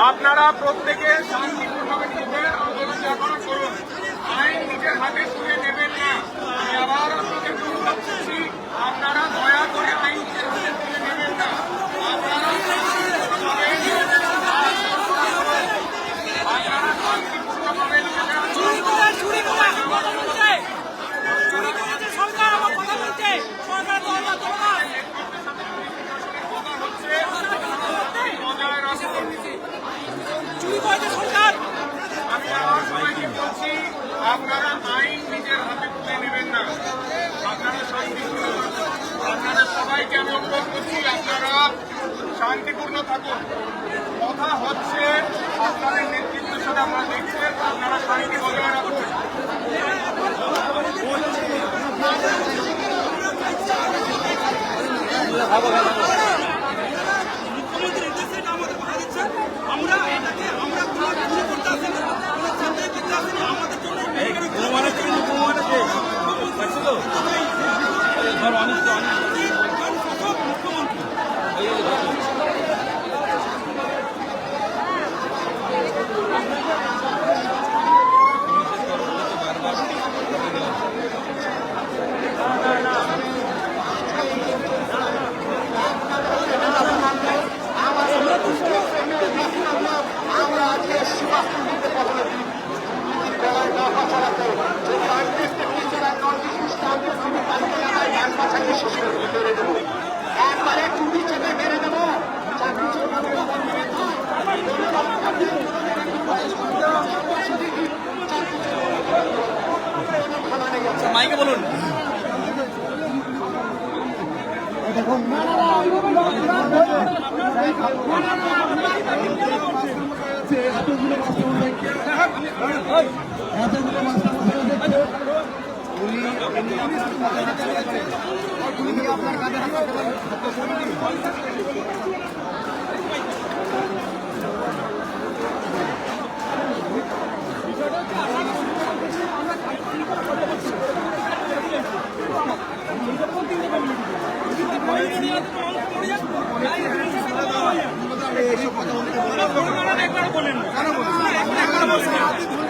আপনারা প্রত্যেকে শান্তিপূর্ণভাবে নিজেদের আন্দোলন যাপন করুন। আইন নিজের হাতে তুলে নেবেন না। আমি আপনারা দয়া করে আইন নিজের হাতে তুলে নেবেন না আপনারা শান্তিপূর্ণভাবে নিজেদের আপনারা শান্তিপূর্ণভাবে নিজেদের চুরি কোথায় চুরি কোথায় কথা বলছে চুরি করেছে সরকার আমার কথা বলছে সরকার দরজা তোলা কথা হচ্ছে বজায় রাখুন চুরি করেছে সরকার আমি বলছি আপনারা আইন নিজের হাতে তুলে নেবেন না আপনারা শান্তিপূর্ণ আপনারা সবাইকে আমি করছি আপনারা শান্তিপূর্ণ থাকুন কথা হচ্ছে আপনাদের নেতৃত্বের সাথে আপনারা দেখছেন আপনারা শান্তি বজায় আমরা আমাদের জন্য মুখ্যমন্ত্রী আমরা আজকে সুভাষচন্দ্র দিতে পারব না বেলায় দফা চালাতে মেরে দেবো একবারে টুটি চেপে মেরে দেবো চাকরি মাইকে বলুন একবার বলেন একবার বলেন এখন একবার বলেননি স্যার আপনি এখন একবার বলেননি স্যার ভুল করেছেন এটা হ্যাঁ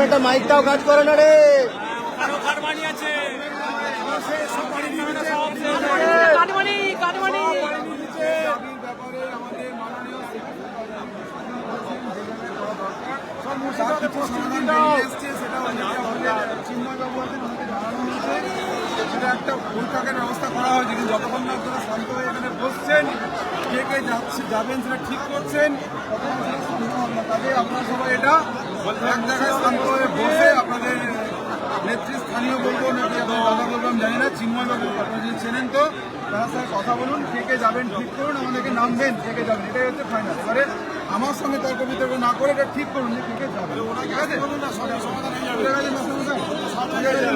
ডিপার্টমেন্টের মাইকটাও কাজ করে না রে। সেটা একটা ব্যবস্থা করা কিন্তু যতক্ষণ না হয়ে এখানে বসছেন কে যাবেন সেটা ঠিক করছেন সম্ভব আপনারা সবাই এটা এক জায়গায় শান্ত হয়ে বসে আপনাদের নেত্রী স্থানীয় বলব নাকি আপনার বলব, আমি জানি না চিন্ময়বাবু আপনারা যদি চেনেন তো, তার সাথে কথা বলুন, কে কে যাবেন ঠিক করুন, আমাদেরকে নাম দেন কে কে যাবেন, এটাই হচ্ছে ফাইনাল এবারে আমার সঙ্গে তর্ক বিতর্ক না করে এটা ঠিক করুন, যে কে কে যাবে। ঠিক আছে? ঠিক আছে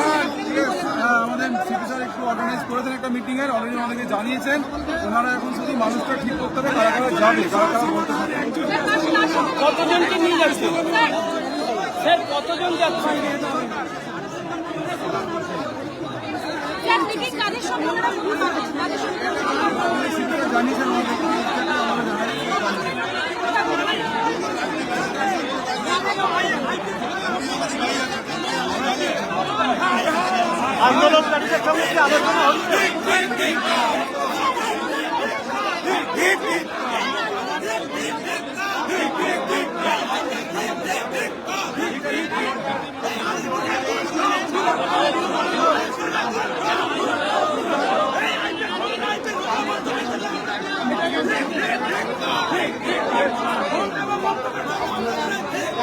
হ্যাঁ আমাদের সিপি স্যার একটু অর্গানাইজ করেছেন একটা মিটিং এর। অলরেডি আমাদেরকে জানিয়েছেন ওনারা এখন শুধু মানুষটা ঠিক করতে হবে কারা কারা যাবে কারা কারা বলতে কতজনকে নিয়ে যাচ্ছে? স্যার কতজন যাচ্ছে? স্যার দেখি কি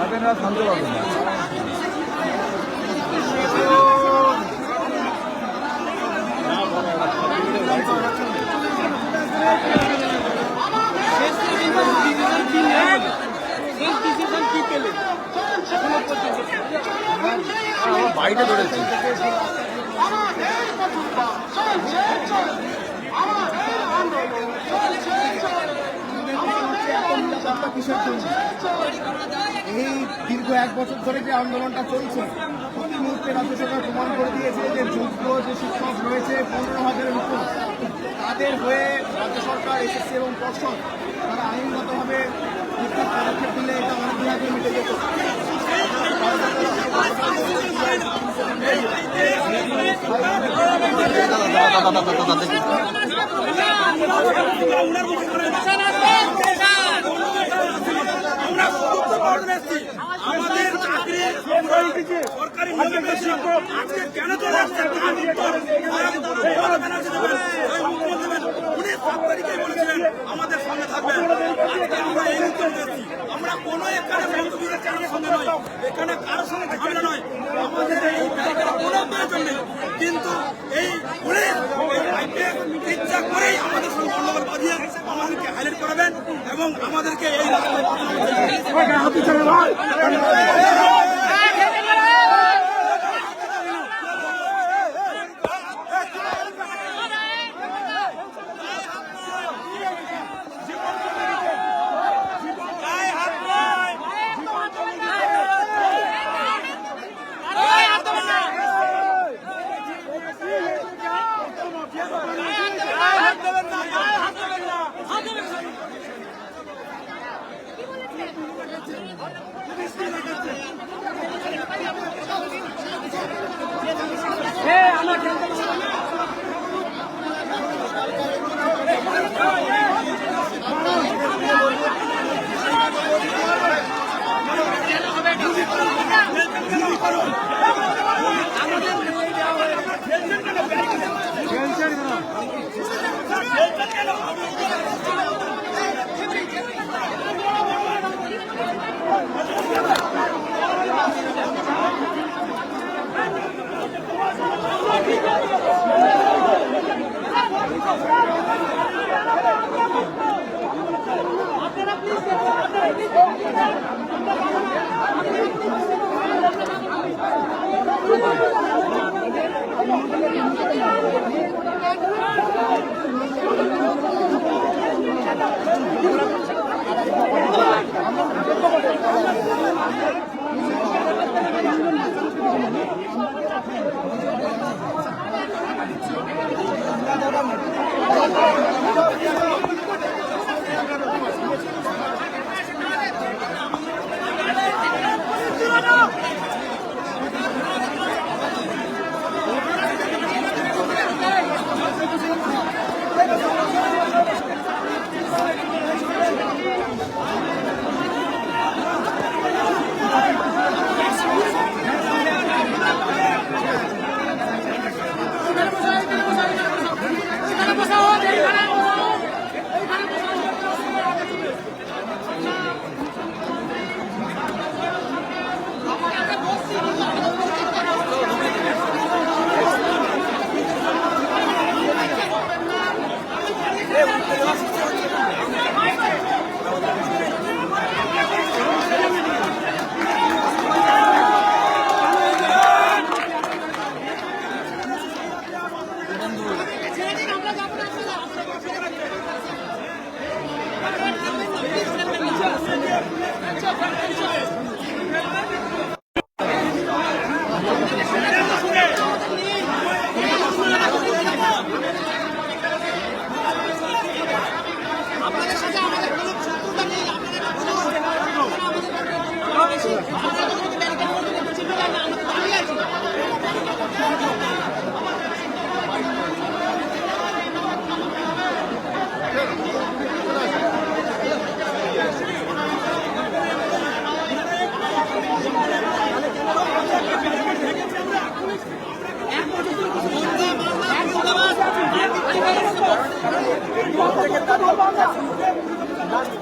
তাদের আর শান্ত না বাড়িতে ধরেছি আমাদের মজুরবা চলছে চলছে আমাদের আন্দোলন চলছে এই দীর্ঘ এক বছর ধরে যে আন্দোলনটা চলছে প্রতি মুহূর্তে রাজ্য সরকার প্রমাণ করে দিয়েছে যে যোগ্য যে শিক্ষক রয়েছে পনেরো হাজারের উপর তাদের হয়ে রাজ্য সরকার এসএসসি এবং পর্ষদ তারা আইনগতভাবে ঠিকঠাক পদক্ষেপ দিলে এটা অনেক দিন আগে মিটে যেত আজকে আমাদের সঙ্গে থাকবেন। আমরা এই উত্তর দিচ্ছি আমরা কোনো এখানে এখানে কারোর নয়। আমাদের কোনো প্রয়োজন নেই। কিন্তু এই পুলিশ করেই আমাদের আমাদেরকে হাইলাইট করাবেন এবং আমাদেরকে এই রাস্তায়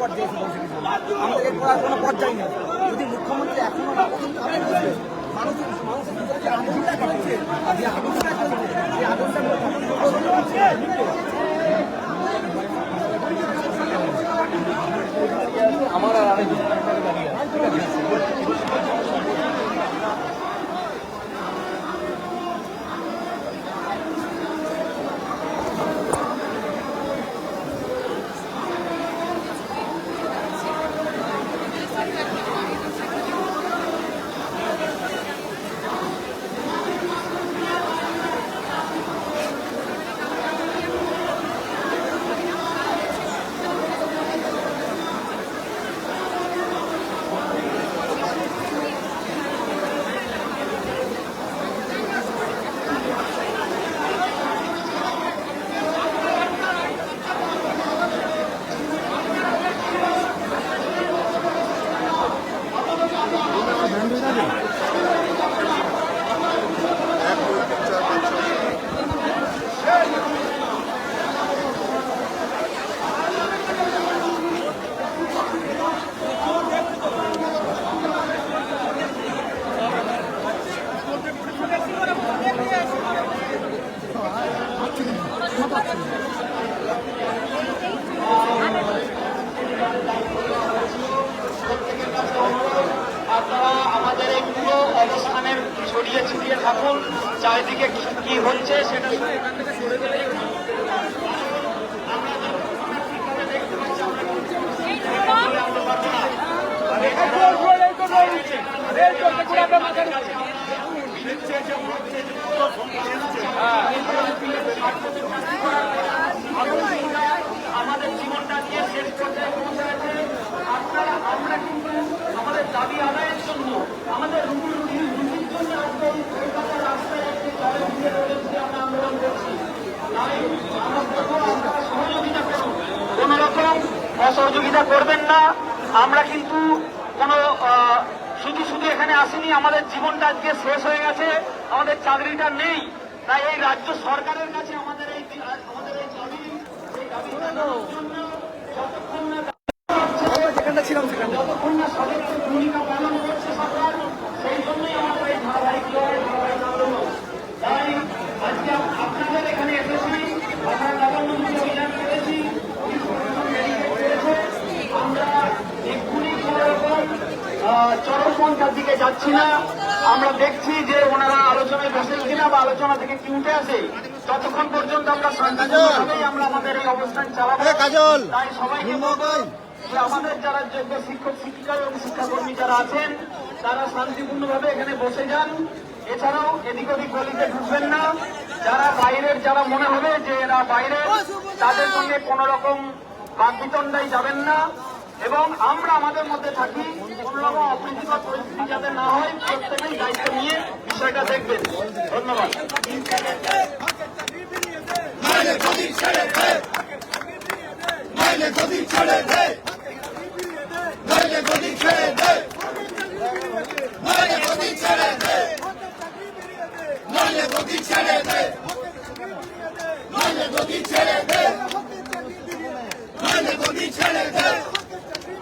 আমাদের করার কোনো পর্যায়ে নেই। যদি মুখ্যমন্ত্রী এখনও মানুষের যে আগুনটা কাটছে যে আগুনটা কাটছে যে আমার আর আরেক আপনারা না আমরা কিন্তু কোনো শুধু শুধু এখানে আসিনি আমাদের জীবনটা আজকে শেষ হয়ে গেছে আমাদের চাকরিটা নেই। তাই এই রাজ্য সরকারের কাছে আমাদের এই আমাদের এই দাবি এই দাবি জন্য যতক্ষণ না ছিলাম যতক্ষণ না সঠিক ভূমিকা পালন করছে সরকার সেই জন্যই আমাদের এই ধারাবাহিক লড়াই ধারাবাহিক আন্দোলন তাই আজকে আপ- আপনাদের এখানে এসেছি আমরা নবান্ন মুখে অভিযান করেছি পুলিশ প্রশাসন ব্যারিকেড করেছে আমরা এক্ষুনি কোনো রকম আহ, চরমপন্থার যাচ্ছি না আমরা দেখছি যে ওনারা আলোচনায় বসেন কিনা বা আলোচনা থেকে কি উঠে আসে ততক্ষণ পর্যন্ত আমরা শান্তিপূর্ণভাবেই আমরা আমাদের এই অবস্থান চালাবো। কাজল। তাই সবাইকে যে আমাদের যারা যোগ্য শিক্ষক শিক্ষিকা এবং শিক্ষাকর্মী যারা আছেন তারা শান্তিপূর্ণভাবে এখানে বসে যান। এছাড়াও এদিক ওদিক গলিতে ঢুকবেন না। যারা বাইরের যারা মনে হবে যে এরা বাইরে তাদের সঙ্গে কোন রকম বাকবিতণ্ডায় যাবেন না। এবং আমরা আমাদের মধ্যে থাকি, কোন রকম অপ্রীতিকর পরিস্থিতি যাতে না হয়, প্রত্যেকেই দায়িত্ব নিয়ে বিষয়টা দেখবেন। ধন্যবাদ।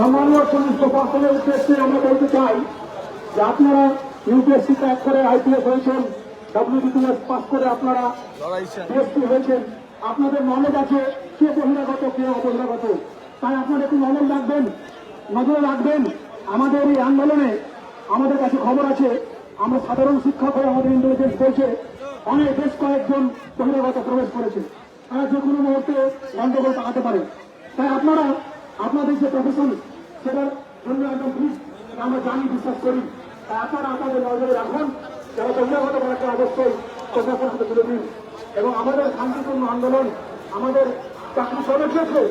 সামান্য সমস্ত ফসলের উদ্দেশ্যে আমরা বলতে চাই যে আপনারা ইউপিএসসি ত্যাগ করে আইপিএস হয়েছেন ডাব্লিউবিপিএস পাস করে আপনারা পিএসসি হয়েছেন। আপনাদের নলেজ আছে কে বহিরাগত কে অবহিরাগত। তাই আপনারা একটু নজর রাখবেন নজরে রাখবেন। আমাদের এই আন্দোলনে আমাদের কাছে খবর আছে আমরা সাধারণ শিক্ষক হয়ে আমাদের ইন্টেলিজেন্স বলছে অনেক বেশ কয়েকজন বহিরাগত প্রবেশ করেছে। তারা যে কোনো মুহূর্তে গন্ডগোল পাকাতে পারে। তাই আপনারা আপনাদের যে প্রফেশন সেটার জন্য একদম ঠিক আমরা জানি, বিশ্বাস করি। আপনারা আপনাদের নজরে রাখুন যারা বহিরাগত করাকে অবশ্যই প্রশাসন হাতে তুলে দিন। এবং আমাদের শান্তিপূর্ণ আন্দোলন, আমাদের চাকরি গেছে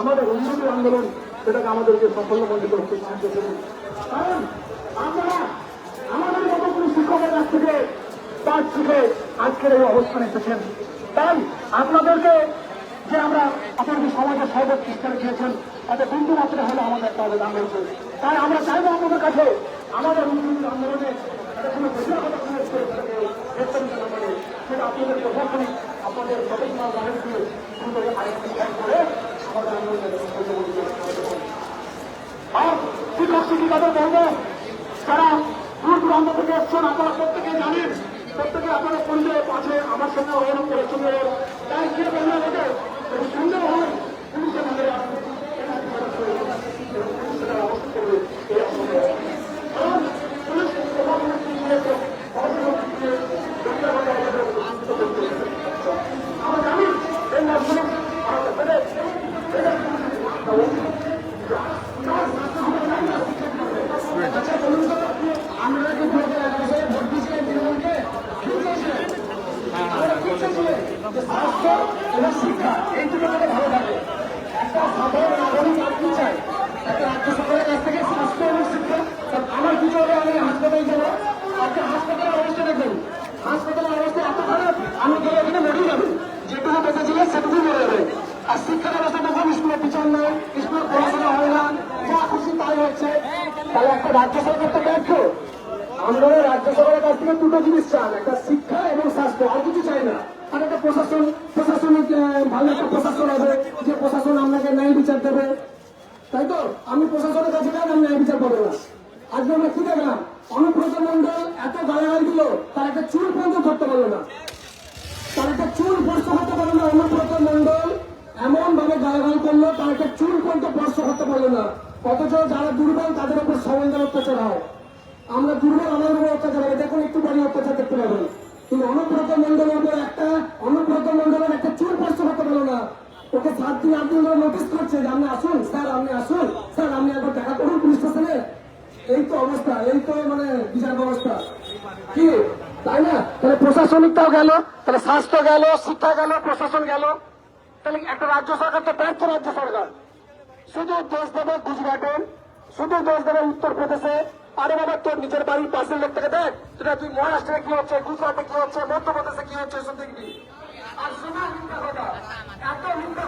আমাদের উন্নতির আন্দোলন, সেটাকে আমাদেরকে সাফল্য মন্ডিত করতে সাহায্য করুন। কারণ আপনারা আমাদের মতো শিক্ষকের কাছ থেকে কাজ শিখে আজকের এই অবস্থানে এসেছেন। তাই আপনাদেরকে যে আমরা আপনাদের সমাজের সর্বোচ্চ স্তরে খেয়েছেন তাতে বিন্দু মাত্রা হলে আমাদের একটা অবদান রয়েছে তাই আমরা চাইব আপনাদের কাছে আমাদের উন্নতির আন্দোলনে আপনাদের যারা দূর দূরান্ত থেকে এসছেন, আপনারা প্রত্যেকে জানেন, প্রত্যেকে আপনারা পরিচয় আছে আমার সঙ্গে ওরকম করেছেন। তাই কে আমাকে যদি সন্দেহ হয় পুলিশের মধ্যে আসবে সেটা অবস্থা করবে এই অবস্থায়। কারণ পুলিশ প্রশাসনের কি দিয়েছে, প্রশাসনের কি দিয়েছে, বহিরাগত অবস্থায় প্রতিষ্ঠিত করতে হবে। আমরা জানি এই মাধ্যমে আমাদের বেড়ে আমরা কি ভোট ভোট দিয়েছিলেন তৃণমূলকে আমরা কি চাইছিলেন? যে স্বাস্থ্য এবং শিক্ষা এই দুটো যাতে ভালো থাকে একটা সাধারণ নাগরিক আর কি চাই একটা রাজ্য সরকারের কাছ থেকে স্বাস্থ্য এবং শিক্ষা কারণ আমার কিছু হলে আমি হাসপাতালে যাব আজকে হাসপাতালের অবস্থা দেখুন হাসপাতালের অবস্থা এত খারাপ আমি গেলে এখানে মরেই যাবে যেটুকু বেঁচে ছিল সেটুকু মরে যাবে আর শিক্ষা ব্যবস্থা দেখুন নেই স্কুলে পড়াশোনা হয় না যা খুশি তাই হচ্ছে তাহলে একটা রাজ্য সরকার তো ব্যর্থ। আমরা রাজ্য সরকারের কাছ থেকে দুটো জিনিস চান একটা শিক্ষা এবং স্বাস্থ্য, আর কিছু চাই না। আর একটা প্রশাসন প্রশাসনিক ভালো একটা প্রশাসন হবে, যে প্রশাসন আপনাকে ন্যায় বিচার দেবে। তাই তো? আমি প্রশাসনের কাছে গেলাম ন্যায় বিচার পাবো না? আজকে আমরা কি দেখলাম? অনুব্রত মন্ডল এত গালাগাল দিল, তার একটা চুল পর্যন্ত ধরতে পারল না। তার একটা চুল স্পর্শ করতে পারল না অনুব্রত মন্ডল এমন ভাবে গালাগাল করল একটা চুল পর্যন্ত স্পর্শ করতে পারল না। অথচ যারা দুর্বল, তাদের উপর সমানদের অত্যাচার হয়। আমরা দুর্বল, আমাদের উপর অত্যাচার হবে দেখুন, একটু বাড়ি অত্যাচার দেখতে পাবেন। কিন্তু অনুব্রত মন্ডলের উপর একটা, অনুব্রত মন্ডলের একটা চুল স্পর্শ করতে পারল না। ওকে সাত দিন, আট দিন ধরে নোটিস করছে যে, আপনি আসুন, স্যার, আপনি আসুন। স্যার, আপনি একবার দেখা করুন পুলিশ স্টেশনে এই তো অবস্থা, এই তো মানে বিচার ব্যবস্থা। কি? তাই না? তাহলে প্রশাসনিকটাও গেল, তাহলে স্বাস্থ্য গেল শিক্ষা গেল, প্রশাসন গেল। তাহলে একটা রাজ্য সরকার তো ব্যর্থ রাজ্য সরকার? শুধু দোষ দেবে গুজরাটে, শুধু দোষ দেবে উত্তরপ্রদেশে, আরে বাবা তোর নিজের বাড়ির পাশের লোক থেকে দেখ তোরা তুই মহারাষ্ট্রে কি হচ্ছে, গুজরাটে কি হচ্ছে, মধ্যপ্রদেশে কি হচ্ছে এসব দেখবি। আর শুধু হিন্দা কথা, এত মিথ্যা